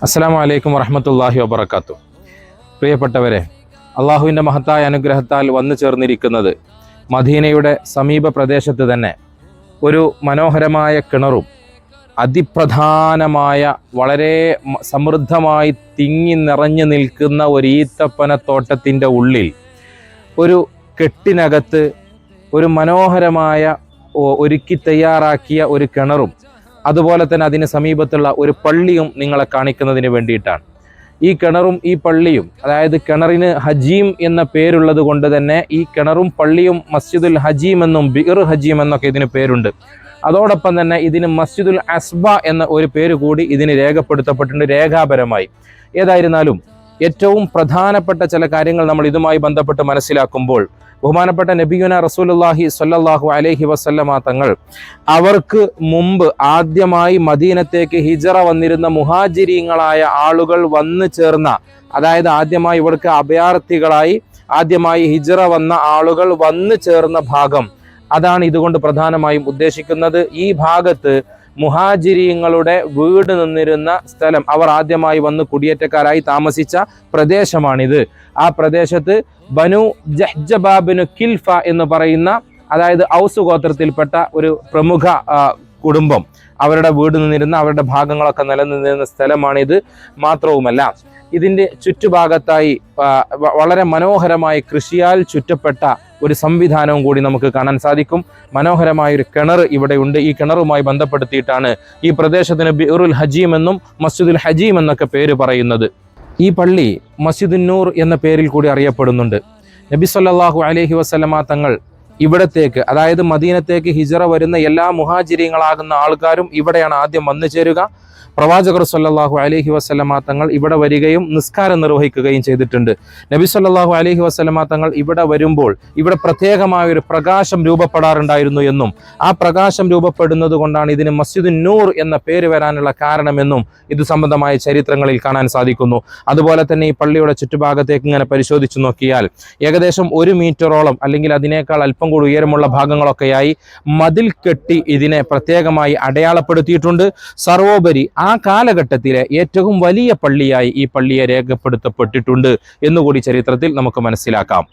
അസ്സാം വലൈക്കും വറഹമത്തല്ലാഹി വബർക്കാത്തു പ്രിയപ്പെട്ടവരെ അള്ളാഹുവിന്റെ മഹത്തായ അനുഗ്രഹത്താൽ വന്നു ചേർന്നിരിക്കുന്നത് മദീനയുടെ സമീപ പ്രദേശത്ത് തന്നെ ഒരു മനോഹരമായ കിണറും അതിപ്രധാനമായ വളരെ സമൃദ്ധമായി തിങ്ങി നിറഞ്ഞു നിൽക്കുന്ന ഒരു ഈത്തപ്പനത്തോട്ടത്തിന്റെ ഉള്ളിൽ ഒരു കെട്ടിനകത്ത് ഒരു മനോഹരമായ ഒരുക്കി തയ്യാറാക്കിയ ഒരു കിണറും അതുപോലെ തന്നെ അതിന് സമീപത്തുള്ള ഒരു പള്ളിയും നിങ്ങളെ കാണിക്കുന്നതിന് വേണ്ടിയിട്ടാണ്. ഈ കിണറും ഈ പള്ളിയും അതായത് കിണറിന് ഹജീം എന്ന പേരുള്ളത് കൊണ്ട് തന്നെ ഈ കിണറും പള്ളിയും മസ്ജിദുൽ ഹജീം എന്നും ബിർ ഹജീം എന്നൊക്കെ ഇതിന് പേരുണ്ട്. അതോടൊപ്പം തന്നെ ഇതിന് മസ്ജിദുൽ അസ്ബ എന്ന ഒരു പേര് കൂടി ഇതിന് രേഖപ്പെടുത്തപ്പെട്ടിട്ടുണ്ട് രേഖാപരമായി. ഏതായിരുന്നാലും ഏറ്റവും പ്രധാനപ്പെട്ട ചില കാര്യങ്ങൾ നമ്മൾ ഇതുമായി ബന്ധപ്പെട്ട് മനസ്സിലാക്കുമ്പോൾ ബഹുമാനപ്പെട്ട നബിയുന റസൂലുള്ളാഹി സല്ലാഹു അലൈഹി വസല്ലമ തങ്ങൾ അവർക്ക് മുമ്പ് ആദ്യമായി മദീനത്തേക്ക് ഹിജറ വന്നിരുന്ന മുഹാജിരിങ്ങളായ ആളുകൾ വന്നു ചേർന്ന അതായത് ആദ്യമായി ഇവർക്ക് അഭയാർത്ഥികളായി ആദ്യമായി ഹിജറ വന്ന ആളുകൾ വന്നു ചേർന്ന ഭാഗം. അതാണ് ഇതുകൊണ്ട് പ്രധാനമായും ഉദ്ദേശിക്കുന്നത്. ഈ ഭാഗത്ത് മുഹാജിരീങ്ങളുടെ വീട് നിന്നിരുന്ന സ്ഥലം അവർ ആദ്യമായി വന്ന് കുടിയേറ്റക്കാരായി താമസിച്ച പ്രദേശമാണിത്. ആ പ്രദേശത്ത് ബനു ജഹ്ജബാബിനു കിൽഫ എന്ന് പറയുന്ന അതായത് ഔസ് ഗോത്രത്തിൽപ്പെട്ട ഒരു പ്രമുഖ കുടുംബം. അവരുടെ വീട് നിന്നിരുന്ന അവരുടെ ഭാഗങ്ങളൊക്കെ നിലനിന്നിരുന്ന സ്ഥലമാണിത് മാത്രവുമല്ല. ഇതിന്റെ ചുറ്റുഭാഗത്തായി വളരെ മനോഹരമായി കൃഷിയാൽ ചുറ്റപ്പെട്ട ഒരു സംവിധാനവും കൂടി നമുക്ക് കാണാൻ സാധിക്കും. മനോഹരമായ ഒരു കിണർ ഇവിടെയുണ്ട് ഈ കിണറുമായി ബന്ധപ്പെടുത്തിയിട്ടാണ് ഈ പ്രദേശത്തിന് ബിറുൽ ഹജീം എന്നും മസ്ജിദുൽ ഹജീം എന്നൊക്കെ പേര് പറയുന്നത്. ഈ പള്ളി മസ്ജിദുന്നൂർ എന്ന പേരിൽ കൂടി അറിയപ്പെടുന്നുണ്ട്. നബി സല്ലല്ലാഹു അലഹി വസ്ലമ തങ്ങൾ ഇവിടത്തേക്ക് അതായത് മദീനത്തേക്ക് ഹിജറ വരുന്ന എല്ലാ മുഹാചിരിയങ്ങളാകുന്ന ആൾക്കാരും ഇവിടെയാണ് ആദ്യം വന്നു ചേരുക പ്രവാചകർ സല്ലാഹു അലഹി വസല്ലമ തങ്ങൾ ഇവിടെ വരികയും നിസ്കാരം നിർവഹിക്കുകയും ചെയ്തിട്ടുണ്ട്. നബി സല്ലാഹു അലഹി വസല്ലമ തങ്ങൾ ഇവിടെ വരുമ്പോൾ ഇവിടെ പ്രത്യേകമായ ഒരു പ്രകാശം രൂപപ്പെടാറുണ്ടായിരുന്നു എന്നും ആ പ്രകാശം രൂപപ്പെടുന്നത് കൊണ്ടാണ് ഇതിന് മസ്ജിദ് നൂർ എന്ന പേര് വരാനുള്ള കാരണമെന്നും ഇത് സംബന്ധമായ ചരിത്രങ്ങളിൽ കാണാൻ സാധിക്കുന്നു. അതുപോലെ തന്നെ ഈ പള്ളിയുടെ ചുറ്റുഭാഗത്തേക്ക് ഇങ്ങനെ പരിശോധിച്ചു നോക്കിയാൽ ഏകദേശം ഒരു മീറ്ററോളം അല്ലെങ്കിൽ അതിനേക്കാൾ അല്പം കൂടി ഉയരമുള്ള ഭാഗങ്ങളൊക്കെയായി മതിൽ കെട്ടി ഇതിനെ പ്രത്യേകമായി അടയാളപ്പെടുത്തിയിട്ടുണ്ട്. സർവോപരി ആ കാലഘട്ടത്തിലെ ഏറ്റവും വലിയ പള്ളിയായി ഈ പള്ളിയെ രേഖപ്പെടുത്തപ്പെട്ടിട്ടുണ്ട് എന്നുകൂടി ചരിത്രത്തിൽ നമുക്ക് മനസ്സിലാക്കാം.